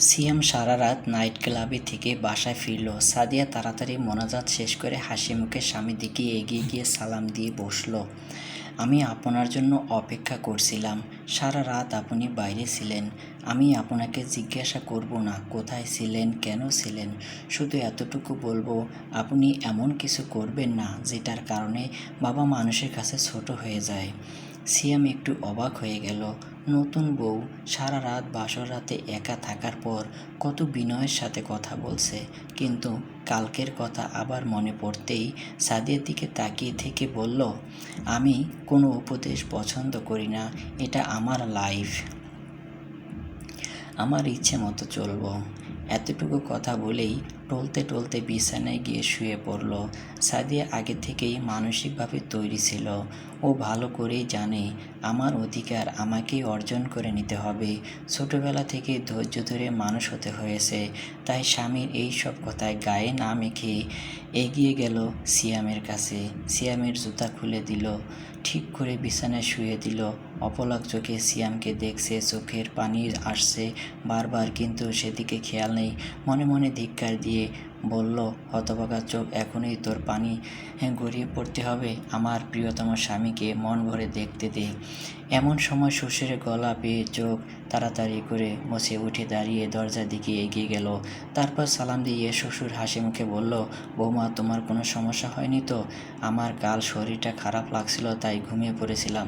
সিয়াম সারা রাত নাইট ক্লাবে থেকে বাসায় ফিরল। সাদিয়া তাড়াতাড়ি মোনাজাত শেষ করে হাসি মুখে স্বামীর দিকে এগিয়ে গিয়ে সালাম দিয়ে বসল। আমি আপনার জন্য অপেক্ষা করছিলাম। সারা রাত আপনি বাইরে ছিলেন। আমি আপনাকে জিজ্ঞাসা করব না, কোথায় ছিলেন, কেন ছিলেন? শুধু এতটুকু বলব, আপনি এমন কিছু করবেন না, যেটার কারণে বাবা মানুষের কাছে ছোট হয়ে যায়। সিয়াম একটু অবাক হয়ে গেল। নতুন বউ সারা রাত বাসর রাতে একা থাকার পর কত বিনয়ের সাথে কথা বলছে। কিন্তু কালকের কথা আবার মনে পড়তেই সাদিয়ার দিকে তাকিয়ে থেকে বলল, আমি কোনো উপদেশ পছন্দ করি না, এটা আমার লাইফ। আমার ইচ্ছে মতো চলব। এতটুকু কথা বলেই টলতে টলতে বিছানায় গিয়ে শুয়ে পড়ল। সাদিয়া আগে থেকেই মানসিকভাবে তৈরি ছিল। ও ভালো করেই জানে, আমার অধিকার আমাকেই অর্জন করে নিতে হবে। ছোটবেলা থেকে ধৈর্য ধরে মানুষ হতে হয়েছে। তাই স্বামীর এই সব কথায় গায়ে না মেখে এগিয়ে গেল সিয়ামের কাছে। সিয়ামের জুতা খুলে দিল, ঠিক করে বিছানায় শুয়ে দিল। অপলক চোখে সিয়ামকে দেখছে, চোখের পানি আসছে বারবার, কিন্তু সেদিকে খেয়াল নেই। মনে মনে ধিক্কার দিয়ে বলল, হতভাগা চোখ, এখনই তোর পানি গড়িয়ে পড়তে হবে। আমার প্রিয়তম স্বামীকে মন ভরে দেখতে দে। এমন সময় শ্বশুরে গলা পেয়ে চোখ তাড়াতাড়ি করে মুছে উঠে দাঁড়িয়ে দরজার দিকে এগিয়ে গেল। তারপর সালাম দিয়ে শ্বশুর হাসি মুখে বলল, বৌমা, তোমার কোনো সমস্যা হয়নি তো? আমার কাল শরীরটা খারাপ লাগছিল, তাই ঘুমিয়ে পড়েছিলাম।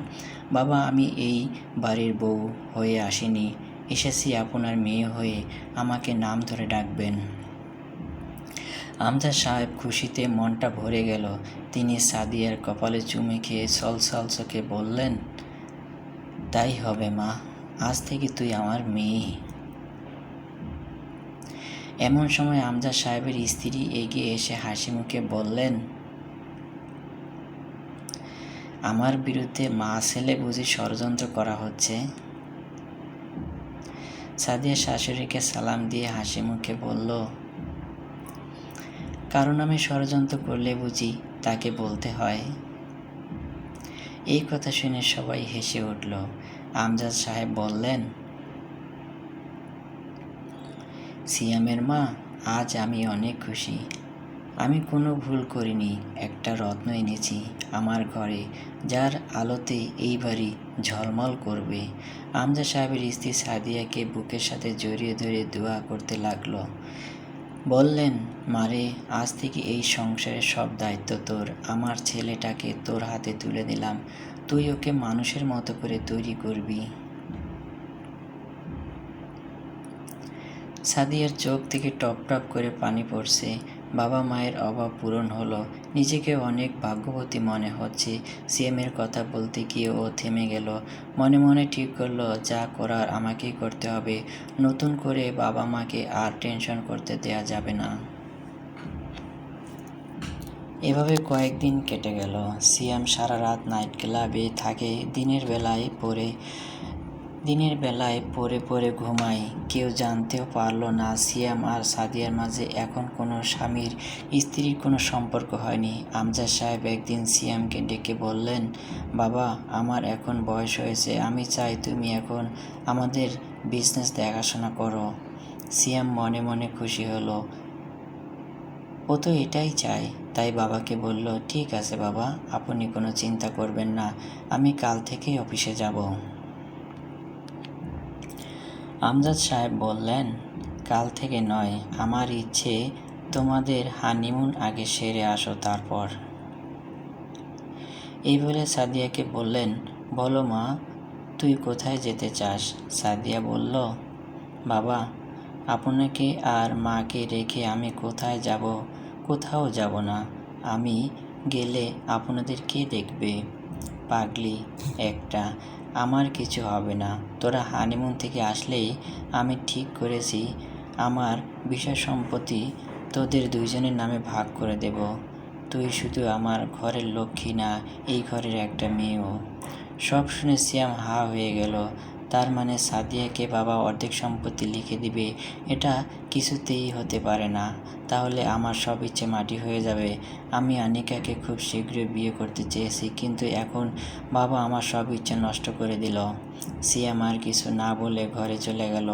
বাবা, আমি এই বাড়ির বউ হয়ে আসিনি। এসেছি আপনার মেয়ে হয়ে। আমাকে নাম ধরে ডাকবেন। আমজাদ সাহেব খুশিতে মনটা ভরে গেল। তিনি সাদিয়ার কপালে চুমে খেয়ে সল সল চোখে বললেন, তাই হবে মা, আজ থেকে তুই আমার মেয়ে। এমন সময় আমজাদ সাহেবের স্ত্রী এগিয়ে এসে হাসি মুখে বললেন, আমার বিরুদ্ধে মা ছেলে বুঝি ষড়যন্ত্র করা হচ্ছে? সাদিয়া শাশুড়িকে সালাম দিয়ে হাসি মুখে বলল কারণ আমি ষড়যন্ত্র করলে বুঝি তাকে বলতে হয়। এই কথা শুনে সবাই হেসে উঠল, আমজাদ সাহেব বললেন, সিয়ামের মা, আজ আমি অনেক খুশি। আমি কোনো ভুল করিনি, একটা রত্ন এনেছি আমার ঘরে, যার আলোতে এই বাড়ি ঝলমল করবে। আমজা সাহেবের স্ত্রী সাদিয়াকে বুকের সাথে জড়িয়ে ধরে দোয়া করতে লাগল। বললেন, মারে, আজ থেকে এই সংসারের সব দায়িত্ব তোর। আমার ছেলেটাকে তোর হাতে তুলে দিলাম। তুই ওকে মানুষের মতো করে তৈরি করবি। সাদিয়ার চোখ থেকে টপ টপ করে পানি পড়ছে। বাবা মায়ের অভাব পূরণ হলো। নিজেকে অনেক ভাগ্যবতী মনে হচ্ছে। সিএমের কথা বলতে গিয়ে ও থেমে গেল। মনে মনে ঠিক করল, যা করার আমাকেই করতে হবে। নতুন করে বাবা মাকে আর টেনশন করতে দেয়া যাবে না। এভাবে কয়েকদিন কেটে গেল। সিএম সারা রাত নাইট ক্লাবে থাকে। দিনের বেলায় পরে দিনের বেলায় পরে পরে ঘুমাই। কেউ জানতেও পারল না সিয়াম আর সাদিয়ার মাঝে এখন কোনো স্বামীর স্ত্রীর কোনো সম্পর্ক হয়নি। আমজাদ সাহেব একদিন সিয়ামকে ডেকে বললেন, বাবা, আমার এখন বয়স হয়েছে, আমি চাই তুমি এখন আমাদের বিজনেস দেখাশোনা করো। সিয়াম মনে মনে খুশি হলো। ও তো এটাই চায়। তাই বাবাকে বলল, ঠিক আছে বাবা, আপনি কোনো চিন্তা করবেন না, আমি কাল থেকেই অফিসে যাব। আমজাদ সাহেব বললেন, কাল থেকে নয়, আমার ইচ্ছে, তোমাদের হানিমুন আগে সেরে আসো তারপর। এই বলে সাদিয়াকে বললেন, বলো মা, তুই কোথায় যেতে চাস? সাদিয়া বলল, বাবা, আপনাকে আর মাকে রেখে আমি কোথায় যাব, কোথাও যাব না। আমি গেলে আপনাদের কে দেখবে? পাগলি একটা আমার কিছু হবে না। তোরা হানিমুন থেকে আসলেই আমি ঠিক করেছি। আমার বিষয় সম্পত্তি তোদের দুইজনের নামে ভাগ করে দেব। তুই শুধু আমার ঘরের লক্ষ্মী না, এই ঘরের একটা মেয়েও। সব শুনে সিয়াম হা হয়ে গেল। তার মানে সাদিয়াকে বাবা অর্ধেক সম্পত্তি লিখে দিবে, এটা কিছুতেই হতে পারে না। তাহলে আমার সব ইচ্ছে মাটি হয়ে যাবে। আমি আনিকাকে খুব শীঘ্রই বিয়ে করতে চেয়েছি, কিন্তু এখন বাবা আমার সব ইচ্ছে নষ্ট করে দিল। সিয়াম আর কিছু না বলে ঘরে চলে গেল।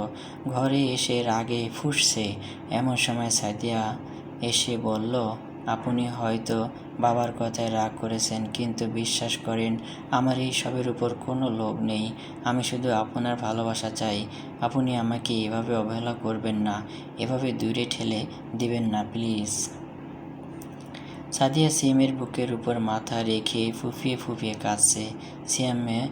ঘরে এসে রাগে ফুসছে। এমন সময় সাদিয়া এসে বলল আপনি হয়তো বাবার কথায় রাগ করেছেন, কিন্তু বিশ্বাস করেন, আমার এই সবের উপর কোনো লোভ নেই। আমি শুধু আপনার ভালোবাসা চাই। আপনি আমাকে এভাবে অবহেলা করবেন না। এভাবে দূরে ঠেলে দিবেন না, প্লিজ। সাদিয়া সিয়ামের বুকের উপর মাথা রেখে ফুফিয়ে ফুফিয়ে কাঁদছে। সিয়ামে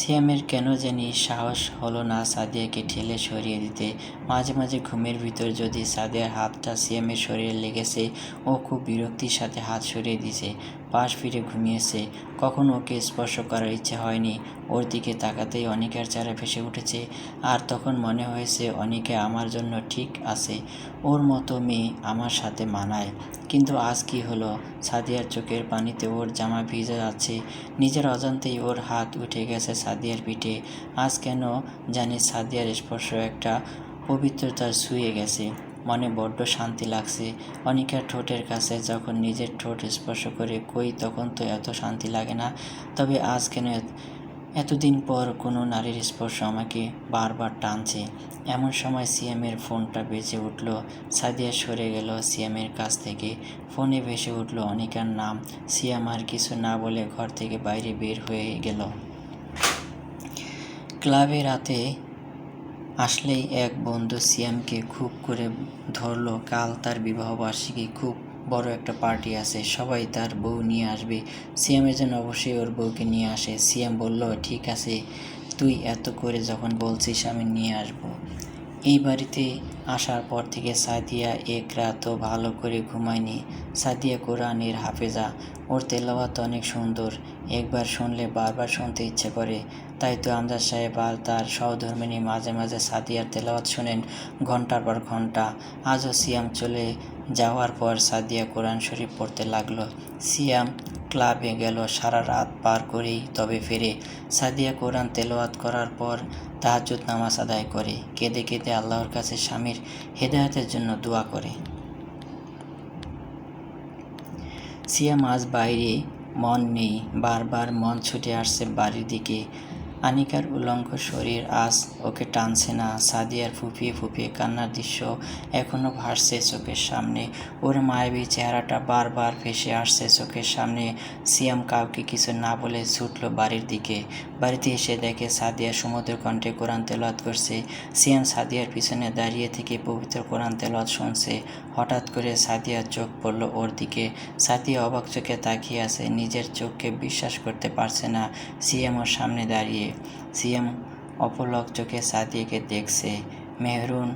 সিয়ামের কেন জানি সাহস হলো না সাদিয়াকে ঠেলে সরিয়ে দিতে। মাঝে মাঝে ঘুমের ভিতর যদি সাদিয়ার হাতটা সিয়ামের শরীরে লেগেছে, ও খুব বিরক্তির সাথে হাত সরিয়ে দিছে। পাশ ফিরে ঘুমিয়েছে কখন ওকে স্পর্শ করার ইচ্ছে হয়নি। ওর দিকে তাকাতেই অনিকার চেহারা ভেসে উঠেছে আর তখন মনে হয়েছে অনিকা আমার জন্য ঠিক আছে। ওর মতো মেয়ে আমার সাথে মানায়। কিন্তু আজ কি হলো? সাদিয়ার চোখের পানিতে ওর জামা ভিজে যাচ্ছে। নিজের অজান্তেই ওর হাত উঠে গেছে সাদিয়ার পিঠে। আজ কেন জানি সাদিয়ার স্পর্শ একটা পবিত্রতা ছুঁয়ে গেছে। মনে বড্ড শান্তি লাগছে। অনিকার ঠোঁটের কাছে যখন নিজের ঠোঁট স্পর্শ করে কই, তখন তো এত শান্তি লাগে না। তবে আজ কেন এতদিন পর কোনো নারীর স্পর্শ আমাকে বারবার টানছে। এমন সময় সিএমের ফোনটা বেজে উঠল। সাদিয়া সরে গেল সিএমের কাছ থেকে। ফোনে ভেসে উঠল অনিকার নাম। সিয়াম আর কিছু না বলে ঘর থেকে বাইরে বের হয়ে গেল। ক্লাবে রাতে আসলেই এক বন্ধু সিয়ামকে খুব করে ধরলো। কাল তার বিবাহ বার্ষিকী খুব বড় একটা পার্টি আছে, সবাই তার বউ নিয়ে আসবে। সিয়ামের জন্য অবশ্যই ওর বউকে নিয়ে আসে। সিয়াম বলল, ঠিক আছে, তুই এত করে যখন বলছিস আমি নিয়ে আসব। এই বাড়িতে আসার পর থেকে সাদিয়া এক রাতও ভালো করে ঘুমায়নি। সাদিয়া কোরআনের হাফেজা। ওর তেলাওয়াত অনেক সুন্দর। একবার শুনলে বারবার শুনতে ইচ্ছে করে। তাই তো আমজাদ সাহেব আর তার সহধর্মিনী মাঝে মাঝে সাদিয়ার তেলাওয়াত শোনেন ঘণ্টার পর ঘণ্টা আজও সিয়াম চলে যাওয়ার পর সাদিয়া কোরআন শরীফ পড়তে লাগল। সিয়াম ক্লাবে গেল সারা রাত পার করেই তবে ফিরে। সাদিয়া কোরআন তেলাওয়াত করার পর তাহাজুদ নামাজ আদায় করে। কেঁদে কেঁদে আল্লাহর কাছে স্বামীর হেদায়তের জন্য দোয়া করে। সিয়াম আজ বাইরে, মন নেই। বারবার মন ছুটে আসছে বাড়ির দিকে। আনিকার উলঙ্গ শরীর আজ ওকে টানছে না। সাদিয়ার ফুপিয়ে ফুপিয়ে কান্নার দৃশ্য এখনও ভাসছে চোখের সামনে। ওর মায়াবী চেহারাটা বারবার ভেসে আসছে চোখের সামনে। সিয়াম কাউকে কিছু না বলে ছুটলো বাড়ির দিকে। বাড়িতে এসে দেখে সাদিয়া সমুদ্র কণ্ঠে কোরআন তেলাওয়াত করছে। সিয়াম সাদিয়ার পিছনে দাঁড়িয়ে থেকে পবিত্র কোরআন তেলাওয়াত শুনছে। হঠাৎ করে সাদিয়ার চোখ পড়ল ওর দিকে। সাদিয়া অবাক চোখে তাকিয়ে আছে, নিজের চোখকে বিশ্বাস করতে পারছে না। সিএম ওর সামনে দাঁড়িয়ে সিএম অপলক চোখে সাদিয়াকে দেখছে। মেহরুন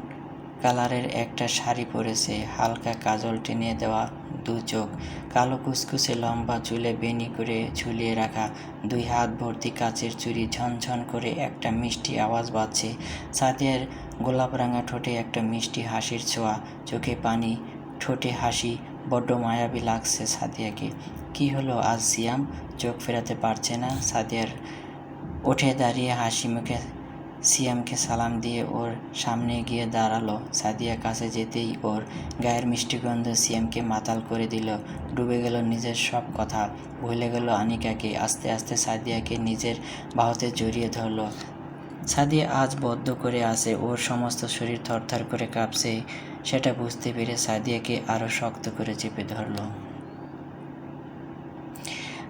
কালারের একটা শাড়ি পরেছে। হালকা কাজল টেনে দেওয়া দু চোখ। কালো কুচকুচে লম্বা চুলে বেনি করে ঝুলিয়ে রাখা দুই হাত ভর্তি কাচের চুরি ঝনঝন করে একটা মিষ্টি আওয়াজ বাজছে। সাদিয়ার গোলাপ রাঙা ঠোঁটে একটা মিষ্টি হাসির ছোঁয়া। চোখে পানি, ঠোঁটে হাসি, বড্ড মায়াবী লাগছে সাদিয়াকে কি হলো আজ সিয়াম চোখ ফেরাতে পারছে না সাদিয়ার উঠে দাঁড়িয়ে হাসি মুখে সিয়ামকে সালাম দিয়ে ওর সামনে গিয়ে দাঁড়াল। সাদিয়া কাছে যেতেই ওর গায়ের মিষ্টি গন্ধ সিয়ামকে মাতাল করে দিল। ডুবে গেল নিজের সব কথা। ভুলে গেল আনিকাকে। আস্তে আস্তে সাদিয়াকে নিজের বাহুতে জড়িয়ে ধরলো। সাদিয়া আজ বদ্ধ করে আছে। ওর সমস্ত শরীর থরথর করে কাঁপছে। সেটা বুঝতে পেরে সাদিয়াকে আরও শক্ত করে চেপে ধরলো।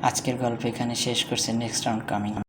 আজকের গল্প এখানে শেষ করছে। Next round coming.